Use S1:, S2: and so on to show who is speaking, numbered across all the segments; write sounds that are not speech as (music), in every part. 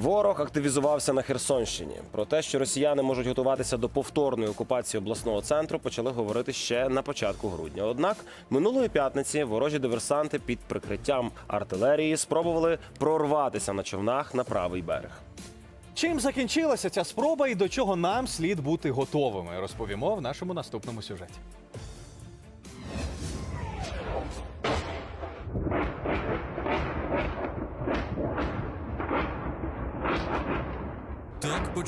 S1: Ворог активізувався на Херсонщині. Про те, що росіяни можуть готуватися до повторної окупації обласного центру, почали говорити ще на початку грудня. Однак минулої п'ятниці ворожі диверсанти під прикриттям артилерії спробували прорватися на човнах на правий берег.
S2: Чим закінчилася ця спроба і до чого нам слід бути готовими, розповімо в нашому наступному сюжеті.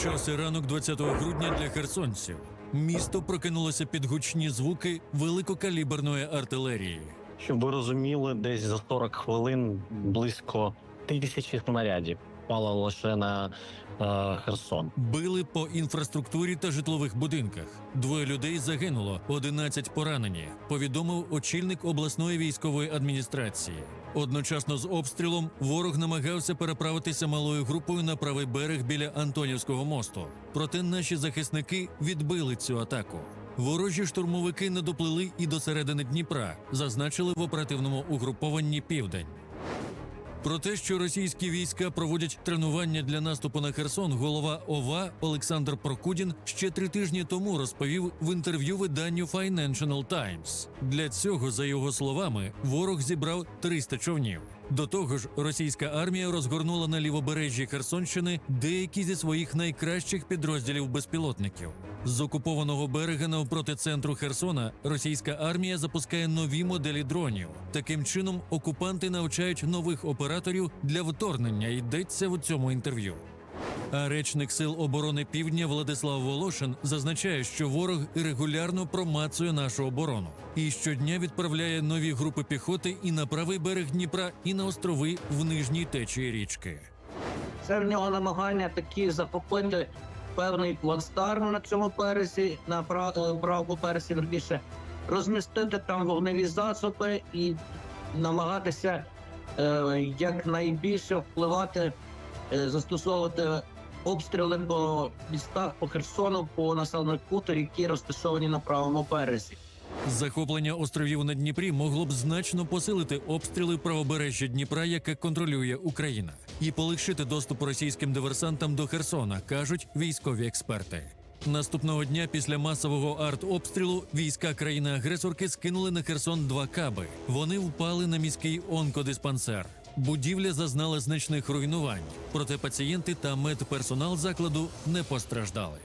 S3: Почався ранок 20 грудня для херсонців. Місто прокинулося під гучні звуки великокаліберної артилерії.
S4: Щоб ви розуміли, десь за 40 хвилин близько тисячі снарядів впало лише на е, Херсон.
S3: Били по інфраструктурі та житлових будинках. Двоє людей загинуло, 11 поранені. Повідомив очільник обласної військової адміністрації. Одночасно з обстрілом ворог намагався переправитися малою групою на правий берег біля Антонівського мосту. Проте наші захисники відбили цю атаку. Ворожі штурмовики не доплили і до середини Дніпра, зазначили в оперативному угрупованні Південь. Про те, що російські війська проводять тренування для наступу на Херсон, голова ОВА Олександр Прокудін ще три тижні тому розповів в інтерв'ю виданню Financial Times. Для цього, за його словами, ворог зібрав 300 човнів. До того ж, російська армія розгорнула на лівобережжі Херсонщини деякі зі своїх найкращих підрозділів безпілотників. З окупованого берега навпроти центру Херсона російська армія запускає нові моделі дронів. Таким чином, окупанти навчають нових операторів для вторгнення. Йдеться в цьому інтерв'ю. Речник сил оборони Півдня Владислав Волошин зазначає, що ворог регулярно промацує нашу оборону і щодня відправляє нові групи піхоти і на правий берег Дніпра, і на острови в нижній течії річки.
S5: Це в нього намагання такі захопити певний плацдарм на цьому березі, на прав- правому березі, верніше, розмістити там вогневі засоби і намагатися е, якнайбільше впливати, е, застосовувати обстріли по містах, по Херсону, по населених пунктах, які розташовані на правому березі.
S3: Захоплення островів на Дніпрі могло б значно посилити обстріли правобережжя Дніпра, яке контролює Україна, і полегшити доступ російським диверсантам до Херсона, кажуть військові експерти. Наступного дня після масового артобстрілу війська країни-агресорки скинули на Херсон два каби. Вони впали на міський онкодиспансер. Будівля зазнала значних руйнувань, проте пацієнти та медперсонал закладу не постраждали.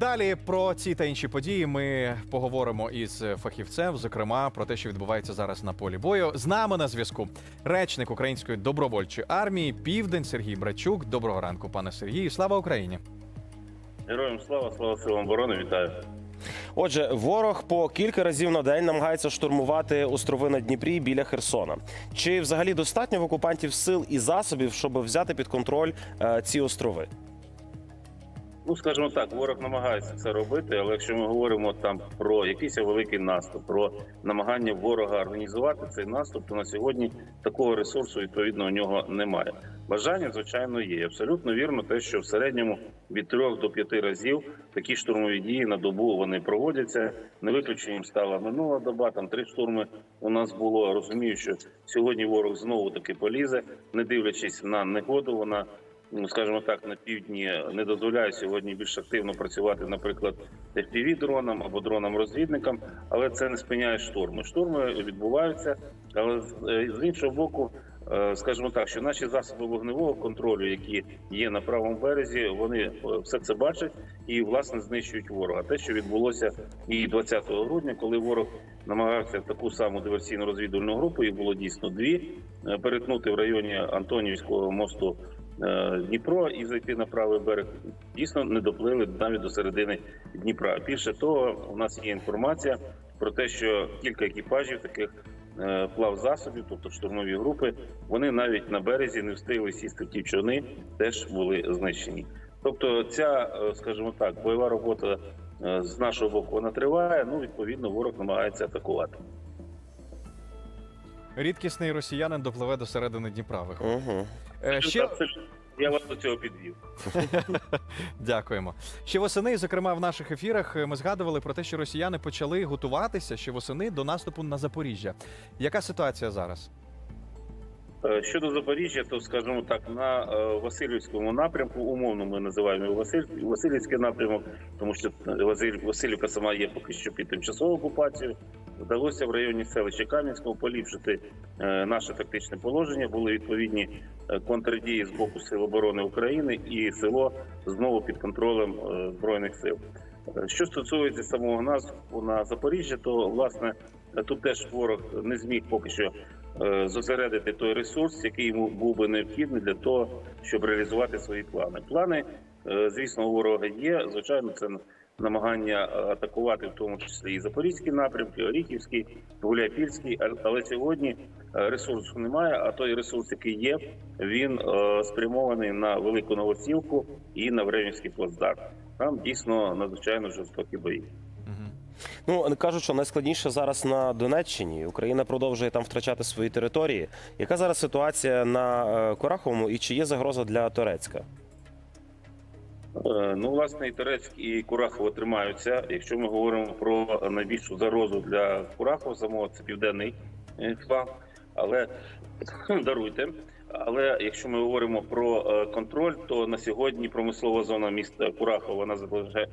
S2: Далі про ці та інші події ми поговоримо із фахівцем, зокрема про те, що відбувається зараз на полі бою. З нами на зв'язку речник Української добровольчої армії Південь Сергій Брачук. Доброго ранку, пане Сергію. Слава Україні!
S6: Героям слава, слава силам оборони, вітаю.
S1: Отже, ворог по кілька разів на день намагається штурмувати острови на Дніпрі біля Херсона. Чи взагалі достатньо в окупантів сил і засобів, щоб взяти під контроль е, ці острови?
S6: Ну, скажімо так, ворог намагається це робити, але якщо ми говоримо там про якийсь великий наступ, про намагання ворога організувати цей наступ, то на сьогодні такого ресурсу відповідно у нього немає. Бажання, звичайно, є. Абсолютно вірно, те, що в середньому від трьох до п'яти разів такі штурмові дії на добу вони проводяться. Не виключенням стала минула доба. Там три штурми у нас було. Розумію, що сьогодні ворог знову таки полізе, не дивлячись на негоду. Вона скажімо так, на півдні не дозволяє сьогодні більш активно працювати, наприклад, fpv дронам або дронам-розвідникам, але це не спиняє штурми. Штурми відбуваються, але з- е, іншого боку, е, скажімо так, що наші засоби вогневого контролю, які є на правому березі, вони е, все це бачать і власне знищують ворога. Те, що відбулося і 20 грудня, коли ворог намагався таку саму диверсійно розвідувальну групу, їх було дійсно дві, перетнути в районі Антонівського мосту Дніпро і зайти на правий берег дійсно не доплили навіть до середини Дніпра. Більше того, у нас є інформація про те, що кілька екіпажів таких е, плавзасобів, тобто штурмові групи, вони навіть на березі не встигли сісти в ті човни, теж були знищені. Тобто, ця, е, скажімо так, бойова робота е, з нашого боку вона триває. Ну відповідно, ворог намагається атакувати.
S2: Рідкісний росіянин допливе до середини Дніпра.
S1: Угу.
S2: Е, Ще
S6: Я вас до цього підвів. (laughs)
S2: Дякуємо. Ще восени, зокрема, в наших ефірах ми згадували про те, що росіяни почали готуватися ще восени до наступу на Запоріжжя. Яка ситуація зараз?
S6: Е, Щодо Запоріжжя, то скажімо так, на е, Васильівському напрямку, умовно ми називаємо його Василь, Васильівський напрямок, тому що Василь, Васильівка сама є поки що під тимчасовою окупацією. Вдалося в районі селища Кам'янського поліпшити е, наше тактичне положення. Були відповідні е, контрдії з боку Сил оборони України, і село знову під контролем е, збройних сил. Що стосується самого наступу на Запоріжжя, то власне тут теж ворог не зміг поки що зосередити той ресурс, який йому був би необхідний для того, щоб реалізувати свої плани. Плани, звісно, у ворога є. Звичайно, це намагання е, атакувати, в тому числі і запорізькі напрямки, Оріхівський, Гуляйпільський. А- Але сьогодні е, ресурсу немає. А той ресурс, який є, він е, спрямований на велику новосілку і на Времівський плацдарм. Там дійсно надзвичайно жорстокі бої.
S1: Ну кажуть, що найскладніше зараз на Донеччині. Україна продовжує там втрачати свої території. Яка зараз ситуація на е, Кураховому і чи є загроза для Торецька?
S6: Е, Ну, власне, і Терецьк, і Курахово тримаються. Якщо ми говоримо про найбільшу загрозу для Курахова самого, це південний е, фланг. Але (clears throat) даруйте. Але якщо ми говоримо про е, контроль, то на сьогодні промислова зона міста Курахова вона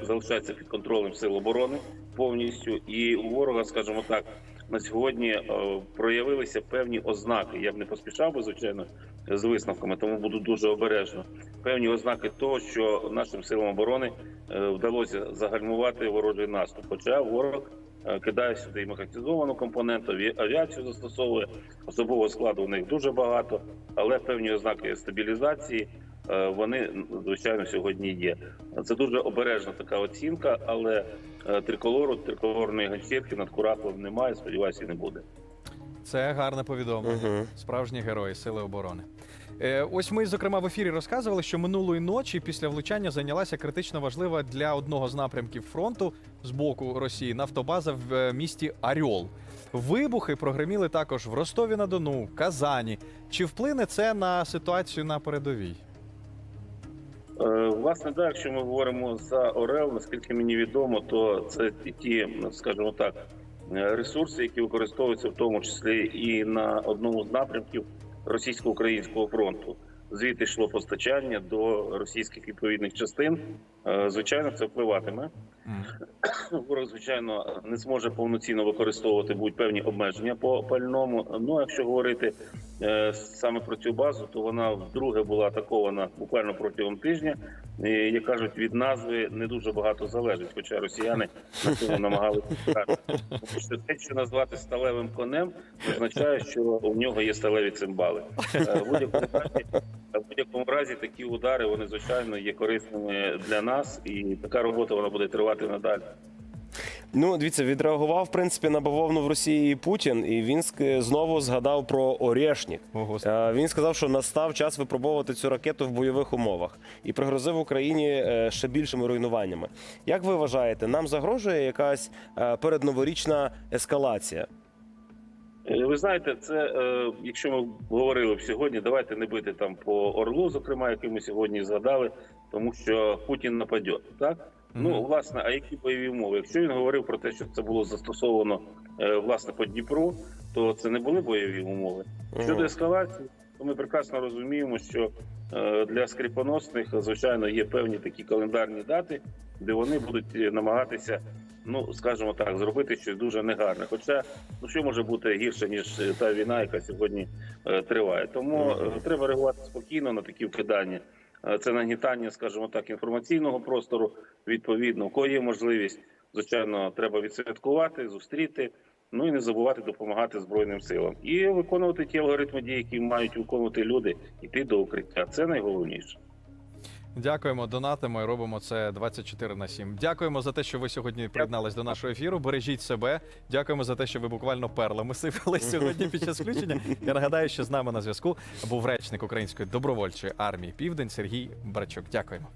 S6: залишається під контролем сил оборони повністю. І у ворога, скажімо так, на сьогодні е, проявилися певні ознаки. Я б не поспішав би, звичайно, з висновками, тому буду дуже обережно певні ознаки того, що нашим силам оборони е, вдалося загальмувати ворожий наступ. Хоча ворог е, кидає сюди механізовану компоненту, аві- авіацію застосовує особового складу. У них дуже багато, але певні ознаки стабілізації. Вони звичайно сьогодні є. Це дуже обережна така оцінка, але триколору, триколорної ганчірки над Кураховим немає. Сподіваюся, не буде.
S2: Це гарне повідомлення.
S1: Угу.
S2: Справжні герої Сили оборони. Е, ось ми, зокрема, в ефірі розказували, що минулої ночі після влучання зайнялася критично важлива для одного з напрямків фронту з боку Росії нафтобаза в е, місті Аріол. Вибухи прогреміли також в Ростові на Дону, Казані. Чи вплине це на ситуацію на передовій?
S6: Е, Власне, так, якщо ми говоримо за Орел, наскільки мені відомо, то це ті- скажімо так, е, ресурси, які використовуються в тому числі і на одному з напрямків російсько-українського фронту. Звідти йшло постачання до російських відповідних частин. Е, Звичайно, це впливатиме. Ворог, звичайно, не зможе повноцінно використовувати будуть певні обмеження по пальному. Ну, якщо говорити е, саме про цю базу, то вона вдруге була атакована буквально протягом тижня. І, як кажуть, від назви не дуже багато залежить, хоча росіяни на цьому намагалися. Тому що те, що назвати сталевим конем, означає, що у нього є сталеві цимбали. Е, разі, в будь-якому разі такі удари вони звичайно є корисними для нас, і така робота вона буде тривати надалі.
S1: Ну, дивіться, відреагував в принципі на бавовну в Росії і Путін, і він знову згадав про Орєшнік.
S2: О,
S1: Е, Він сказав, що настав час випробовувати цю ракету в бойових умовах і пригрозив Україні е, ще більшими руйнуваннями. Як ви вважаєте, нам загрожує якась е, передноворічна ескалація?
S6: Ви знаєте, це якщо ми говорили б сьогодні, давайте не бити там по Орлу, зокрема, який ми сьогодні згадали, тому що Путін нападе. Так ну власне, а які бойові умови? Якщо він говорив про те, що це було застосовано е, власне по Дніпру, то це не були бойові умови. Щодо ескалації, то ми прекрасно розуміємо, що е, для скріпоносних, звичайно, є певні такі календарні дати, де вони будуть е, намагатися, ну скажімо так, зробити щось дуже негарне. Хоча ну що може бути гірше ніж та війна, яка сьогодні триває. Тому треба реагувати спокійно на такі вкидання. Е, Це нагнітання, скажімо так, інформаційного простору. Відповідно, у кого є можливість, звичайно, треба відсвяткувати, зустріти. Ну і не забувати допомагати збройним силам і виконувати ті алгоритми дій, які мають виконувати люди, йти до укриття. Це найголовніше.
S2: Дякуємо, донатимо і робимо це 24 на 7. Дякуємо за те, що ви сьогодні приєднались до нашого ефіру. Бережіть себе. Дякуємо за те, що ви буквально перлами (laughs) сипали сьогодні під час включення. Я нагадаю, що з нами на зв'язку був речник Української добровольчої армії Південь Сергій Брачук. Дякуємо.